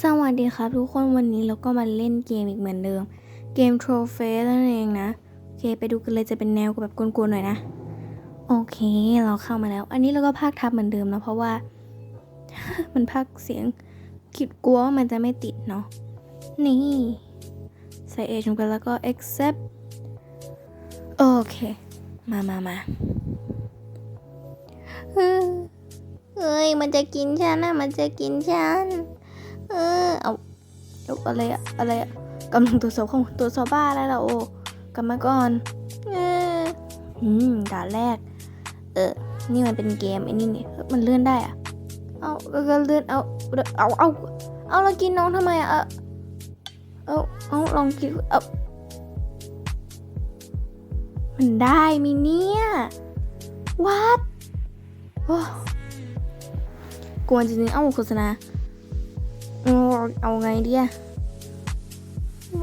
สวัสดีครับทุกคนวันนี้เราก็มาเล่นเกมอีกเหมือนเดิม เกม Trophy นั่นเองนะ โอเค ไปดูกันเลยจะเป็นแนวแบบกวนๆหน่อยนะ โอเค เราเข้ามาแล้ว อันนี้เราก็พากทับเหมือนเดิมนะเพราะว่า มันพากเสียงคิดกลัวว่ามันจะไม่ติดเนาะนี่ ใส่เอชลงไปแล้วก็ accept โอเค มามามาเออเอ้ยมันจะกินฉันนะมันจะกินฉัน เออเอาอาอะไรอะอะไรอะกำลังตรวจสอบข้อมูลตรวจสอบบ้าอะไรล่ะโอกลับมาก่อนเอออืมด่านแรก เออ นี่มันเป็นเกมไอ้นี่นี่มันเลื่อนได้อะเอาก็ก็เลื่อนเอาเอาเอาเอาแล้วกินน้องทำไมอะเออเอาเอาลองกินเอามันได้มิเนี่ยวัดโอ้กวนจริงๆเอ้าโฆษณา เอาไงเดีอะ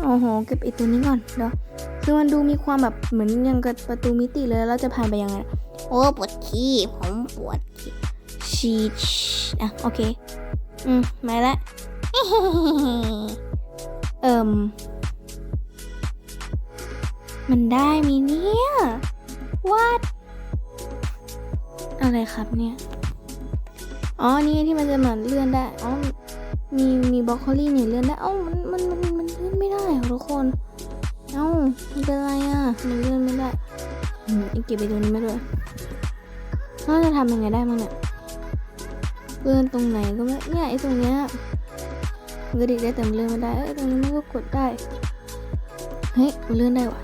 โอ้โหเก็บไอตัวนี้ก่อนเดี๋ยวคือมันดูมีความแบบเหมือนยังกับประตูมิติเลยแล้วจะผ่านไปยังไง โอ้ปวดขี้ผมปวดขี้ชีชอะโอเค อืมมาละเอิ่มมันได้มีเนี่ย วัดอะไรครับเนี่ย อ๋อ นี่ที่มันจะเหมือนเลื่อนได้ อ๋อ มีมีบรอกโคลี่เนี่ยเลื่อนได้ เอ้ามันมันมันมันเลื่อนไม่ได้ทุกคน เอ้ามันเป็นไรอะ มันเลื่อนไม่ได้อืมเก็บไปตัวนี้ไม่ด้วยเราจะทำยังไงได้มั้งเนี่ยเลื่อนตรงไหนก็ไม่เนี่ยไอ้ตรงเนี้ยมันก็ดิกได้แต่มันเลื่อนไม่ได้เอ้ยตรงนี้มันก็กดได้ เฮ้ยมันเลื่อนได้ว่ะ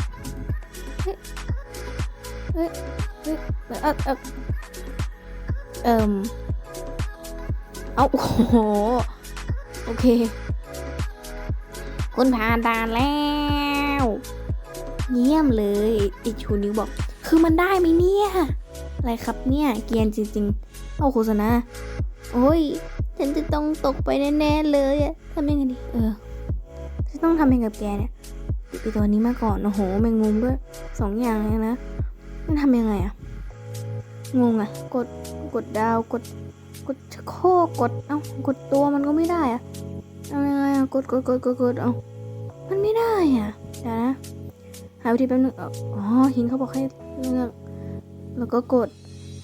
เฮ้ยเฮ้ยเฮ้ยเออเออเอิ่มเอาโอ้โห โอเค คุณผ่านด่านแล้ว เยี่ยมเลยไอชูนิ้วบอก คือมันได้ไหมเนี่ย อะไรครับเนี่ย เกรียนจริงๆ เอาโฆษณา โอ้ย ฉันจะต้องตกไปแน่ๆเลยอะทำยังไงดี เออฉันต้องทำยังไงกับแกเนี่ยปิดไปตัวนี้มาก่อน โอ้โห แมงมุมด้วยสองอย่างเลยนะ มันทำยังไงอะงงอะกด กดดาว กด กดชะโครกกด เอ้ากดตัวมันก็ไม่ได้อะเอายังไงอะกดกดกดกดกดเอามันไม่ได้อะเดี๋ยวนะ หาวิธีแป๊บนึงอาอ๋อหินเขาบอกให้เลือกแล้วก็กด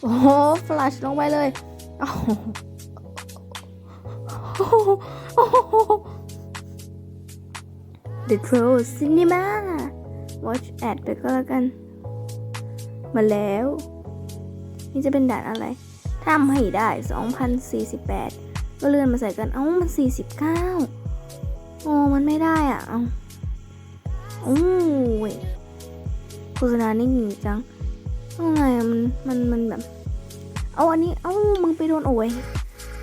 โอ้โหฟลัชลงไปเลยโอ้โหโอ้โห The Troll Cinema Watch ad ไปก็แล้วกัน มาแล้ว นี่จะเป็นด่านอะไร ทำให้ได้ 2048 ก็เลื่อนมาใส่กัน เอ้า มัน 49 โอ้ มันไม่ได้อะ เอ้าโอ้ยโฆษณานี่หนีจังเอาไงมัน มัน มันแบบ เอาอันนี้ เอ้า มึงไปโดนโอ้ย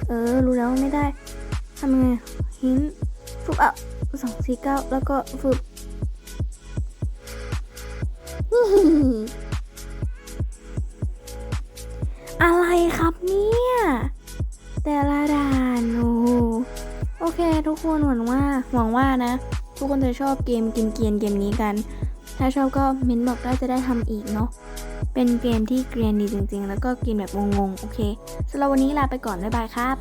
เออ รู้แล้วว่าไม่ได้ ทำยังไง หินฟุบอะสองสี่เก้าแล้วก็ฟุบ ครับเนี่ย แต่ละด่านโอ้โอเค ทุกคนหวังว่าหวังว่านะ ทุกคนจะชอบเกมกินเกียนเกมนี้กัน ถ้าชอบก็เม้นบอกได้จะได้ทำอีกเนาะเป็นเกมที่เกรียนดีจริงๆ แล้วก็กินแบบงงๆ โอเคสำหรับวันนี้ลาไปก่อน บ๊ายบายครับ